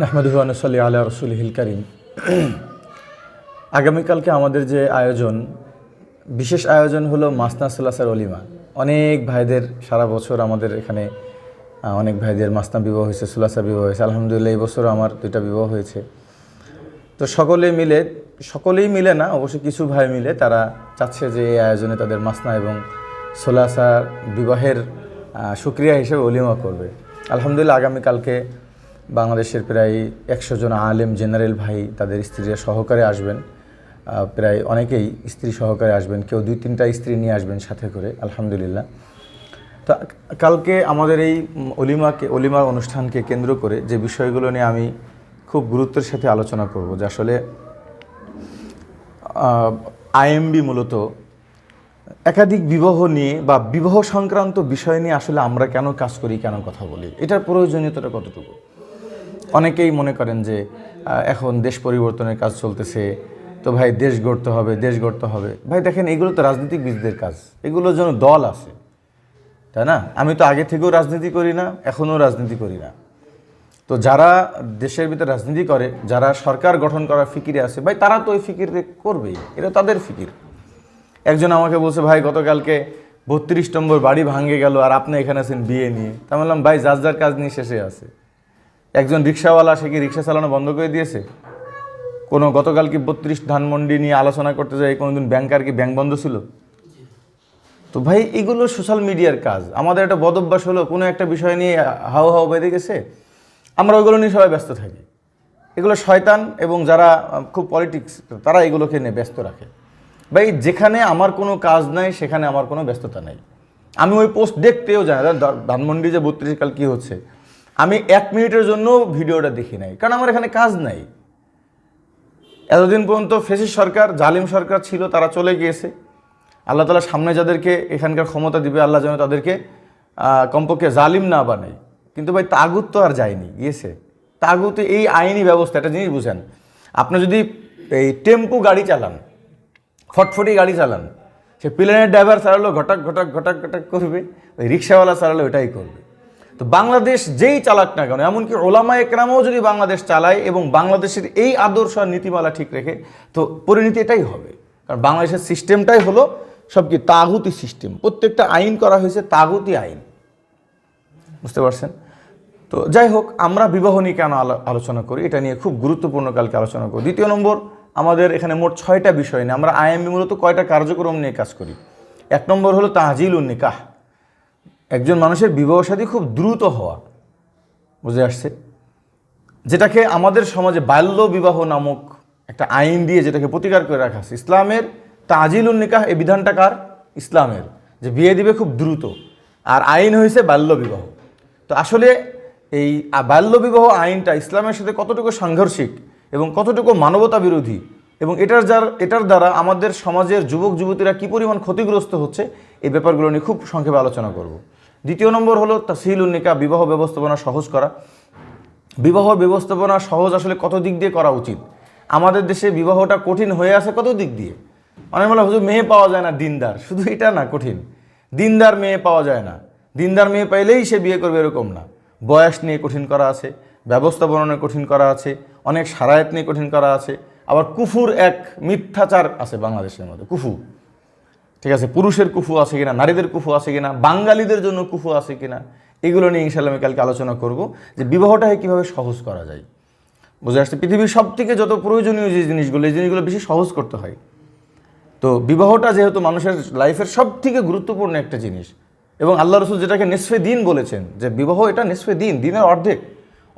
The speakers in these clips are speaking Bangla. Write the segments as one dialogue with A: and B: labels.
A: নাহমাদুয়ানসলি আল্লাহ রসুল হিল করিম। আগামীকালকে আমাদের যে আয়োজন, বিশেষ আয়োজন হলো মাসনা সুলাসার অলিমা। অনেক ভাইদের সারা বছর আমাদের এখানে অনেক ভাইদের মাসনা বিবাহ হয়েছে সুলাসা বিবাহ হয়েছে। আলহামদুলিল্লাহ, এই বছরও আমার দুইটা বিবাহ হয়েছে। তো সকলে মিলে, সকলেই মিলে না, অবশ্য কিছু ভাই মিলে তারা চাচ্ছে যে এই আয়োজনে তাদের মাসনা এবং সোলাসার বিবাহের সুক্রিয়া হিসেবে অলিমা করবে। আলহামদুলিল্লাহ, আগামীকালকে বাংলাদেশের প্রায় একশো জন আলেম জেনারেল ভাই তাদের স্ত্রীরা সহকারে আসবেন। প্রায় অনেকেই স্ত্রী সহকারে আসবেন। কেউ দুই তিনটা স্ত্রী নিয়ে আসবেন সাথে করে, আলহামদুলিল্লাহ। তো কালকে আমাদের এই অলিমাকে, অলিমার অনুষ্ঠানকে কেন্দ্র করে যে বিষয়গুলো নিয়ে আমি খুব গুরুত্বের সাথে আলোচনা করব, যে আসলে আইএমবি মূলত একাধিক বিবাহ নিয়ে বা বিবাহ সংক্রান্ত বিষয় নিয়ে আসলে আমরা কেন কাজ করি, কেন কথা বলি, এটার প্রয়োজনীয়তাটা কতটুকু? অনেকেই মনে করেন যে এখন দেশ পরিবর্তনের কাজ চলতেছে, তো ভাই দেশ গড়তে হবে, দেশ গড়তে হবে। ভাই দেখেন, এগুলো তো রাজনীতিবিদদের কাজ। এগুলোর জন্য দল আছে, তাই না? আমি তো আগে থেকেও রাজনীতি করি না, এখনও রাজনীতি করি না। তো যারা দেশের ভিতরে রাজনীতি করে, যারা সরকার গঠন করার ফিকিরে আছে, ভাই তারা তো ওই ফিকির করবেই, এটা তাদের ফিকির। একজন আমাকে বলছে, ভাই, গতকালকে বত্রিশ নম্বর বাড়ি ভাঙে গেল আর আপনি এখানে আছেন বিয়ে নিয়ে। তা বললাম, ভাই, যার যার কাজ নিয়ে শেষে আছে। একজন রিক্সাওয়ালা, সে কি রিক্সা চালানো বন্ধ করে দিয়েছে? কোনো গতকাল কি বত্রিশ ধানমন্ডি নিয়ে আলোচনা করতে যাই কোনোদিন ব্যাংকার কি ব্যাংক বন্ধ ছিল? তো ভাই, এগুলো সোশ্যাল মিডিয়ার কাজ। আমাদের একটা বদ অভ্যাস হলো, কোনো একটা বিষয় নিয়ে হাও হাও বেঁধে গেছে, আমরা ওইগুলো নিয়ে সবাই ব্যস্ত থাকি। এগুলো শয়তান এবং যারা খুব পলিটিক্স তারা এগুলোকে নিয়ে ব্যস্ত রাখে। ভাই, যেখানে আমার কোনো কাজ নাই, সেখানে আমার কোনো ব্যস্ততা নাই। আমি ওই পোস্ট দেখতেও যাই না। ধানমন্ডি যে বত্রিশ কাল কী হচ্ছে? আমি এক মিনিটের জন্য ভিডিওটা দেখি নাই, কারণ আমার এখানে কাজ নাই। এতদিন পর্যন্ত ফেসিস সরকার, জালিম সরকার ছিল, তারা চলে গিয়েছে। আল্লাহ তালা সামনে যাদেরকে এখানকার ক্ষমতা দিবে, আল্লাহ যেন তাদেরকে কমপক্ষে জালিম না বানায়। কিন্তু ভাই, তাগুত তো আর যায়নি, গিয়েছে। তাগুতে এই আইনি ব্যবস্থা, একটা জিনিস বুঝেন, আপনি যদি এই টেম্পু গাড়ি চালান, ফটফটি গাড়ি চালান, সে প্লেনের ড্রাইভার চালালো, ঘটাক ঘটাক ঘটাক ঘটাক করবে, ওই রিক্সাওয়ালা চালালো ওটাই করবে। তো বাংলাদেশ যেই চালাক না কেন, এমনকি ওলামা একরামও যদি বাংলাদেশ চালায় এবং বাংলাদেশের এই আদর্শ আর নীতিমালা ঠিক রেখে, তো পরিণতি এটাই হবে। কারণ বাংলাদেশের সিস্টেমটাই হলো সব কি তাগুতি সিস্টেম। প্রত্যেকটা আইন করা হয়েছে তাগুতি আইন। বুঝতে পারছেন? তো যাই হোক, আমরা বিবাহ নিয়ে কেন আলো- আলোচনা করি? এটা নিয়ে খুব গুরুত্বপূর্ণ কালকে আলোচনা করি দ্বিতীয় নম্বর, আমাদের এখানে মোট ছয়টা বিষয় নিয়ে। আমরা আইএমবি মূলত কয়টা কার্যক্রম নিয়ে কাজ করি? এক নম্বর হলো তাহজিল নিকাহ। একজন মানুষের বিবাহ সাথী খুব দ্রুত হওয়া। বুঝে আসছে? যেটাকে আমাদের সমাজে বাল্য বিবাহ নামক একটা আইন দিয়ে যেটাকে প্রতিকার করে রাখা আছে। ইসলামের তাজিলুন নিকাহ, এই বিধানটা কার? ইসলামের, যে বিয়ে দিবে খুব দ্রুত। আর আইন হয়েছে বাল্য বিবাহ। তো আসলে এই বাল্য বিবাহ আইনটা ইসলামের সাথে কতটুকু সাংঘর্ষিক এবং কতটুকু মানবতা বিরোধী এবং এটার যার, এটার দ্বারা আমাদের সমাজের যুবক যুবতীরা কী পরিমাণ ক্ষতিগ্রস্ত হচ্ছে, এই ব্যাপারগুলো নিয়ে খুব সংক্ষেপে আলোচনা করব। দ্বিতীয় নম্বর হলো তাসহিলুন উন্নিকা বিবাহ ব্যবস্থাপনা সহজ করা। বিবাহ ব্যবস্থাপনা সহজ আসলে কত দিক দিয়ে করা উচিত? আমাদের দেশে বিবাহটা কঠিন হয়ে আছে কত দিক দিয়ে? অনেক বলে, হুজুর, মেয়ে পাওয়া যায় না, দিনদার। শুধু এটা না, কঠিন। দিনদার মেয়ে পাওয়া যায় না। দিনদার মেয়ে পাইলেই সে বিয়ে করবে এরকম না। বয়স নিয়ে কঠিন করা আছে, ব্যবস্থাপনা নিয়ে কঠিন করা আছে, অনেক সারায়ত নিয়ে কঠিন করা আছে। আবার কুফুর এক মিথ্যাচার আছে বাংলাদেশের মধ্যে, কুফু। ঠিক আছে, পুরুষের কুফু আছে কিনা, নারীদের কুফু আছে কিনা, বাঙালিদের জন্য কুফু আছে কিনা, এগুলো নিয়ে ইনশাল্লাহ আমি কালকে আলোচনা করব যে বিবাহটাকে কীভাবে সহজ করা যায়। বুঝে আসছে? পৃথিবীর সব থেকে যত প্রয়োজনীয় যে জিনিসগুলো, এই জিনিসগুলো বেশি সহজ করতে হয়। তো বিবাহটা যেহেতু মানুষের লাইফের সব থেকে গুরুত্বপূর্ণ একটা জিনিস, এবং আল্লাহ রসুল যেটাকে নিসফে দিন বলেছেন, যে বিবাহ এটা নিসফে দিন, দিনের অর্ধেক।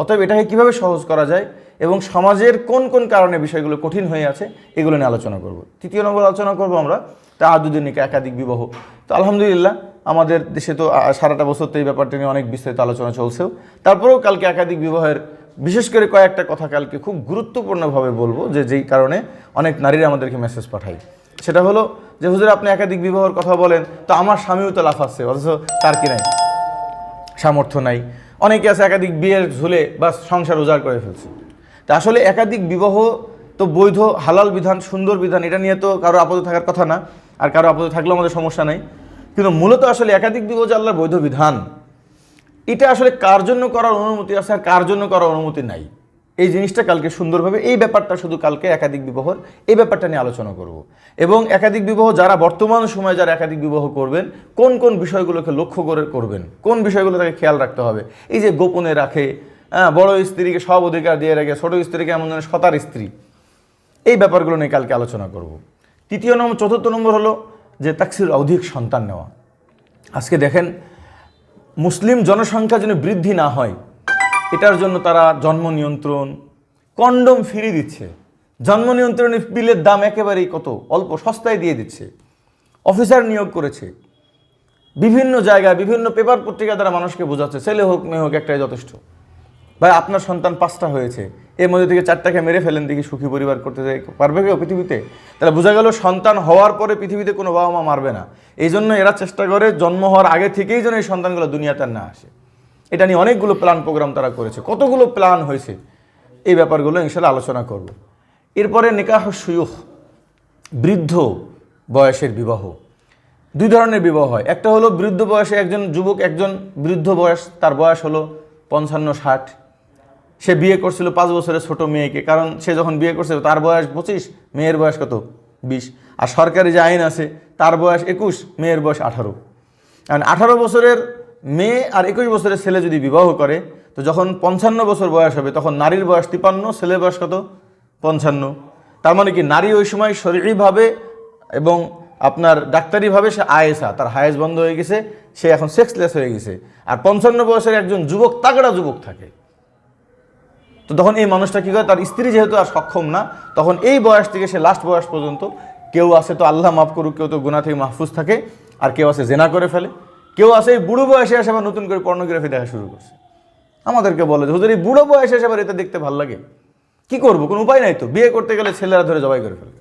A: অতএব এটাকে কীভাবে সহজ করা যায় এবং সমাজের কোন কোন কারণে বিষয়গুলো কঠিন হয়ে আছে, এগুলো নিয়ে আলোচনা করব। তৃতীয় নম্বর আলোচনা করব আমরা তা দুদিন একাধিক বিবাহ। তো আলহামদুলিল্লাহ, আমাদের দেশে তো সারাটা বছর তো এই ব্যাপারটা নিয়ে অনেক বিস্তারিত আলোচনা চলছেও। তারপরেও কালকে একাধিক বিবাহের বিশেষ করে কয়েকটা কথা কালকে খুব গুরুত্বপূর্ণভাবে বলব যে, যেই কারণে অনেক নারীরা আমাদেরকে মেসেজ পাঠায়। সেটা হলো যে, হুজুর, আপনি একাধিক বিবাহের কথা বলেন, তো আমার স্বামীও তো লাফাচ্ছে, অথচ তার কি নাই? সামর্থ্য নাই। অনেকে আছে একাধিক বিয়ের ঝুলে বা সংসার উজাড় করে ফেলছে। তা আসলে একাধিক বিবাহ তো বৈধ, হালাল বিধান, সুন্দর বিধান, এটা নিয়ে তো কারও আপদ থাকার কথা না, আর কারও আপদ থাকলেও আমাদের সমস্যা নাই। কিন্তু মূলত আসলে একাধিক বিবাহ যে আল্লাহর বৈধ বিধান, এটা আসলে কার জন্য করার অনুমতি আছে আর কার জন্য করার অনুমতি নাই? এই জিনিসটা কালকে সুন্দরভাবে, এই ব্যাপারটা শুধু কালকে একাধিক বিবাহর এই ব্যাপারটা নিয়ে আলোচনা করব। এবং একাধিক বিবাহ যারা বর্তমান সময়ে যারা একাধিক বিবাহ করবেন, কোন কোন বিষয়গুলোকে লক্ষ্য করে করবেন, কোন বিষয়গুলো তাকে খেয়াল রাখতে হবে? এই যে গোপনে রাখে হ্যাঁ বড় স্ত্রীকে সব অধিকার দিয়ে রাখে, ছোট স্ত্রীকে এমন যেন সতার স্ত্রী, এই ব্যাপারগুলো নিয়ে কালকে আলোচনা করব। তৃতীয় নম্বর, চতুর্থ নম্বর হলো যে তাকসির অধিক সন্তান নেওয়া। আজকে দেখেন, মুসলিম জনসংখ্যা যেন বৃদ্ধি না হয় এটার জন্য তারা জন্ম নিয়ন্ত্রণ, কন্ডম ফ্রি দিচ্ছে। জন্ম নিয়ন্ত্রণের বিলের দাম একেবারেই কত? অল্প, সস্তায় দিয়ে দিচ্ছে। অফিসার নিয়োগ করেছে। বিভিন্ন জায়গায়, বিভিন্ন পেপার পত্রিকা দ্বারা মানুষকে বোঝাচ্ছে, ছেলে হোক, মেয়ে হোক, একটাই যথেষ্ট। ভাই, আপনার সন্তান পাঁচটা হয়েছে। এর মধ্যে থেকে চারটাকে মেরে ফেলেন, দেখি সুখী পরিবার করতে পারবে কেউ পৃথিবীতে? তাহলে বোঝা গেল সন্তান হওয়ার পরে পৃথিবীতে কোনো বাবা মা মারবে না। এই জন্য এরা চেষ্টা করে, জন্ম হওয়ার আগে থেকেই যেন এই সন্তানগুলো দুনিয়াতে না আসে। এটা নিয়ে অনেকগুলো প্ল্যান প্রোগ্রাম তারা করেছে। কতগুলো প্ল্যান হয়েছে? এই ব্যাপারগুলো ইনশাল্লাহ আলোচনা করব। এরপরে নিকাহ সুয়ুখ বৃদ্ধ বয়সের বিবাহ। দুই ধরনের বিবাহ হয়। একটা হলো বৃদ্ধ বয়সে একজন যুবক, একজন বৃদ্ধ বয়স, তার বয়স হলো পঞ্চান্ন, ষাট। সে বিয়ে করছিল পাঁচ বছরের ছোট মেয়েকে, কারণ সে যখন বিয়ে করছিল, তার বয়স পঁচিশ, মেয়ের বয়স কত? বিশ। আর সরকারি যে আইন আছে, তার বয়স একুশ, মেয়ের বয়স আঠারো। কারণ আঠারো বছরের মেয়ে আর একুশ বছরের ছেলে যদি বিবাহ করে, তো যখন পঞ্চান্ন বছর বয়স হবে, তখন নারীর বয়স তিপান্ন, ছেলের বয়স কত? পঞ্চান্ন। তার মানে কি, নারী ওই সময় শরীরভাবে এবং আপনার ডাক্তারিভাবে সে আয়েসা তার হায়েস বন্ধ হয়ে গেছে, সে এখন সেক্সলেস হয়ে গেছে। আর পঞ্চান্ন বয়সের একজন যুবক, তাগড়া যুবক থাকে। তো তখন এই মানুষটা কী করে, তার স্ত্রী যেহেতু আর সক্ষম না, তখন এই বয়স থেকে সে লাস্ট বয়স পর্যন্ত কেউ আছে তো আল্লাহ মাফ করুক, কেউ তো গুণা থেকে মাহফুজ থাকে, আর কেউ আছে জেনা করে ফেলে। কেউ আছে, এই বুড়ো বয়সে এসে আবার নতুন করে পর্নোগ্রাফি দেখা শুরু করছে। আমাদেরকে বলে যে, হুজুর, এই বুড়ো বয়সে এসে আবার এটা দেখতে ভালো লাগে? কি করব? কোনো উপায় নাই তো। বিয়ে করতে গেলে ছেলেরা ধরে জবাই করে ফেলবে।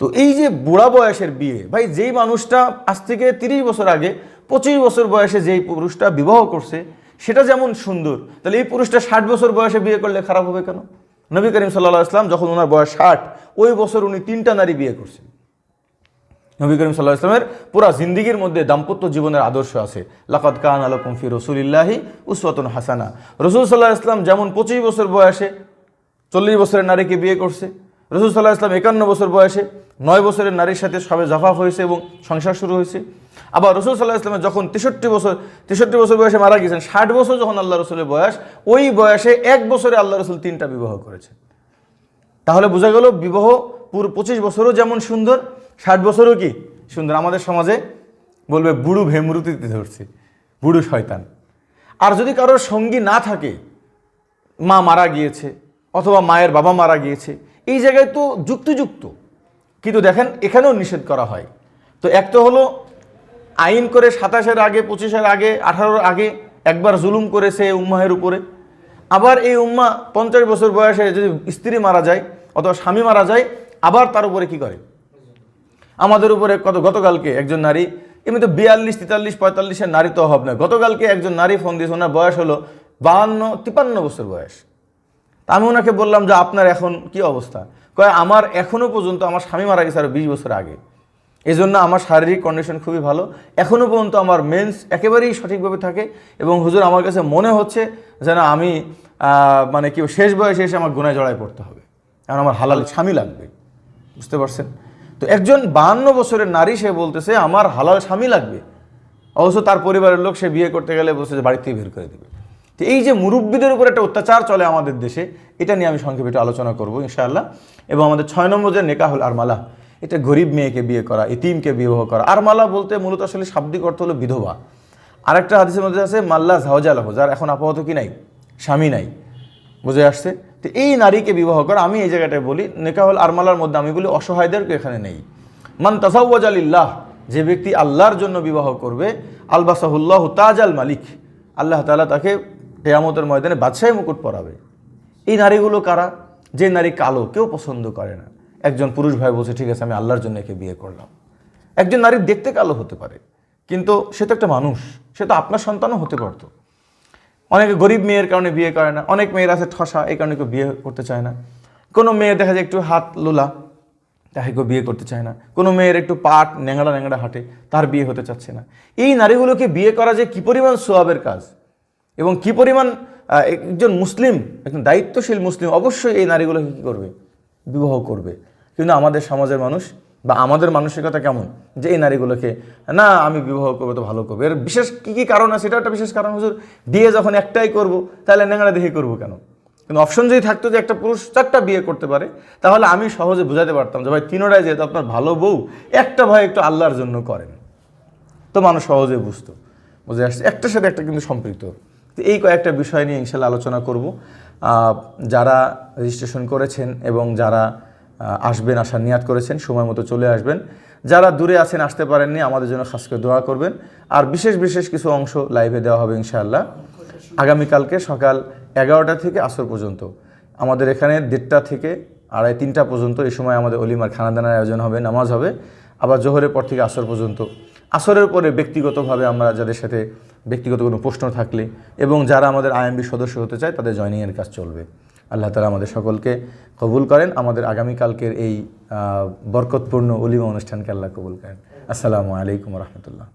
A: তো এই যে বুড়া বয়সের বিয়ে, ভাই, যেই মানুষটা আজ থেকে তিরিশ বছর আগে পঁচিশ বছর বয়সে যেই পুরুষটা বিবাহ করছে, সেটা যেমন সুন্দর, তাহলে এই পুরুষটা ষাট বছর বয়সে বিয়ে করলে খারাপ হবে কেন? নবী করিম সাল্লাহ ইসলাম যখন ওনার বয়স ষাট, ওই বছর উনি তিনটা নারী বিয়ে করছেন। নবী করিম সাল্লাহ ইসলামের পুরা জিন্দিগির মধ্যে দাম্পত্য জীবনের আদর্শ আছে। লাকাত কান আলকুম ফি রসুলিল্লাহি উসওয়াতুন হাসানা। রসুল সাল্লাহ ইসলাম যেমন পঁচিশ বছর বয়সে চল্লিশ বছরের নারীকে বিয়ে করছে, রসুল সাল্লাহ ইসলাম একান্ন বছর বয়সে নয় বছরের নারীর সাথে সবে জাফাফ হয়েছে এবং সংসার শুরু হয়েছে। আবার রসুল সাল্লাহ ইসলামের যখন তেষট্টি বছর তেষট্টি বছর বয়সে মারা গেছেন, ষাট বছর যখন আল্লাহ রসুলের বয়স, ওই বয়সে এক বছরে আল্লাহ রসুল তিনটা বিবাহ করেছে। তাহলে বোঝা গেল বিবাহ পুরো পঁচিশ বছরও যেমন সুন্দর ষাট বছরও কি? সুন্দর, আমাদের সমাজে বলবে বুড়ো ভেমরুতিতে ধরছে, বুড়ো শয়তান। আর যদি কারোর সঙ্গী না থাকে, মা মারা গিয়েছে, অথবা মায়ের বাবা মারা গিয়েছে, এই জায়গায় তো যুক্তিযুক্ত। কিন্তু দেখেন, এখানেও নিষেধ করা হয়। তো এক তো হলো, আইন করে সাতাশের আগে, পঁচিশের আগে, আঠারোর আগে একবার জুলুম করেছে উম্মাহের উপরে। আবার এই উম্মা পঞ্চাশ বছর বয়সে যদি স্ত্রী মারা যায়, অথবা স্বামী মারা যায়, আবার তার উপরে কি করে? আমাদের উপরে কত গতকালকে একজন নারী এমনি তো বিয়াল্লিশ, তেতাল্লিশ, পঁয়তাল্লিশের নারী তো অভাব নয় গতকালকে একজন নারী ফোন দিয়েছে, ওনার বয়স হলো বাহান্ন তিপান্ন বছর বয়স। তা আমি ওনাকে বললাম যে, আপনার এখন কি অবস্থা? কয়, আমার এখনও পর্যন্ত আমার স্বামী মারা গেছে আরও বিশ বছর আগে। এই জন্য আমার শারীরিক কন্ডিশন খুবই ভালো। এখনও পর্যন্ত আমার মেন্স একেবারেই সঠিকভাবে থাকে এবং হুজুর, আমার কাছে মনে হচ্ছে যেন আমি মানে কি, শেষ বয়সে এসে আমার গুনায় জড়ায় পড়তে হবে। কারণ আমার হালাল স্বামী লাগবে। বুঝতে পারছেন? তো একজন বাহান্ন বছরের নারী সে বলতেছে, আমার হালাল স্বামী লাগবে। অবশ্য তার পরিবারের লোক সে বিয়ে করতে গেলে বলছে বাড়ি থেকে বের করে দেবে। তো এই যে মুরব্বীদের উপর একটা অত্যাচার চলে আমাদের দেশে, এটা নিয়ে আমি সংক্ষেপে একটু আলোচনা করব, ইনশাআল্লাহ। এবং আমাদের ছয় নম্বর যে নেকাহুল আরমালা, এটা গরিব মেয়েকে বিয়ে করা এতিমকে বিবাহ করা। আরমালা বলতে মূলত আসলে শাব্দিক অর্থ হলো বিধবা। আরেকটা হাদিসের মধ্যে আছে, মাল্লা ঝাওজালাহ যার এখন আপাতত কি নাই? স্বামী নাই। বুঝে আসছে? তো এই নারীকে বিবাহ করা, আমি এই জায়গাটায় বলি, নেকাহুল আরমালার মধ্যে আমি বলি, অসহায়দেরকে এখানে নেই। মান তাসাউওয়াজ আলিল্লাহ যে ব্যক্তি আল্লাহর জন্য বিবাহ করবে, আলবাসাহুল্লাহ তাজ আল মালিক, আল্লাহ তাআলা তাকে কেয়ামতের ময়দানে বাদশাহী মুকুট পরাবে। এই নারীগুলো কারা? যে নারী কালো, কেউ পছন্দ করে না। একজন পুরুষ ভাই বলছে, ঠিক আছে, আমি আল্লাহর জন্য একে বিয়ে করলাম। একজন নারী দেখতে কালো হতে পারে, কিন্তু সে তো একটা মানুষ, সে তো আপনার সন্তানও হতে পারতো। অনেকে গরিব মেয়ের কারণে বিয়ে করে না, অনেক মেয়ের আছে ঠসা, এই কারণে কেউ বিয়ে করতে চায় না। কোনো মেয়ে দেখা যায় একটু হাত লোলা তাকে কেউ বিয়ে করতে চায় না। কোনো মেয়ের একটু পাট ন্যাংড়া ন্যাংড়া হাঁটে, তার বিয়ে হতে চাচ্ছে না। এই নারীগুলোকে বিয়ে করা যে কী পরিমাণ সোয়াবের কাজ, এবং কী পরিমাণ একজন মুসলিম, একজন দায়িত্বশীল মুসলিম অবশ্যই এই নারীগুলোকে কী করবে? বিবাহ করবে। কিন্তু আমাদের সমাজের মানুষ বা আমাদের মানসিকতা কেমন? যে এই নারীগুলোকে, না, আমি বিবাহ করব তো ভালো করব। এর বিশেষ কী কী কারণ আছে? এটা একটা বিশেষ কারণ, হুজুর। বিয়ে যখন একটাই করব, তাহলে নেংড়া দেখে করব কেন? কিন্তু অপশন যদি থাকতো যে একটা পুরুষ চারটা বিয়ে করতে পারে, তাহলে আমি সহজে বুঝাতে পারতাম যে, ভাই তিনোটায় যেহেতু আপনার ভালো বউ, একটা ভাই একটু আল্লাহর জন্য করেন। তো মানুষ সহজে বুঝতো। বুঝে আসছে? একটার সাথে একটা কিন্তু সম্পৃক্ত। তো এই কয়েকটা বিষয় নিয়ে ইনশাল্লাহ আলোচনা করব। যারা রেজিস্ট্রেশন করেছেন এবং যারা আসবেন, আসার নিয়াত করেছেন, সময় মতো চলে আসবেন। যারা দূরে আছেন, আসতে পারেননি, আমাদের জন্য খাস করে দোয়া করবেন। আর বিশেষ বিশেষ কিছু অংশ লাইভে দেওয়া হবে, ইনশাআল্লাহ। আগামীকালকে সকাল এগারোটা থেকে আসর পর্যন্ত। আমাদের এখানে দেড়টা থেকে আড়াই, তিনটা পর্যন্ত এই সময় আমাদের অলিমার খানাদানার আয়োজন হবে, নামাজ হবে। আবার জোহরের পর থেকে আসর পর্যন্ত। আসরের পরে ব্যক্তিগতভাবে আমরা যাদের সাথে ব্যক্তিগত কোনো প্রশ্ন থাকলে এবং যারা আমাদের আইএমবি সদস্য হতে চায়, তাদের জয়নিংয়ের কাজ চলবে। আল্লাহ তালা আমাদের সকলকে কবুল করেন। আমাদের আগামীকালকের এই বরকতপূর্ণ অলিমা অনুষ্ঠানকে আল্লাহ কবুল করেন। আসসালামু আলাইকুম রহমতুল্লাহ।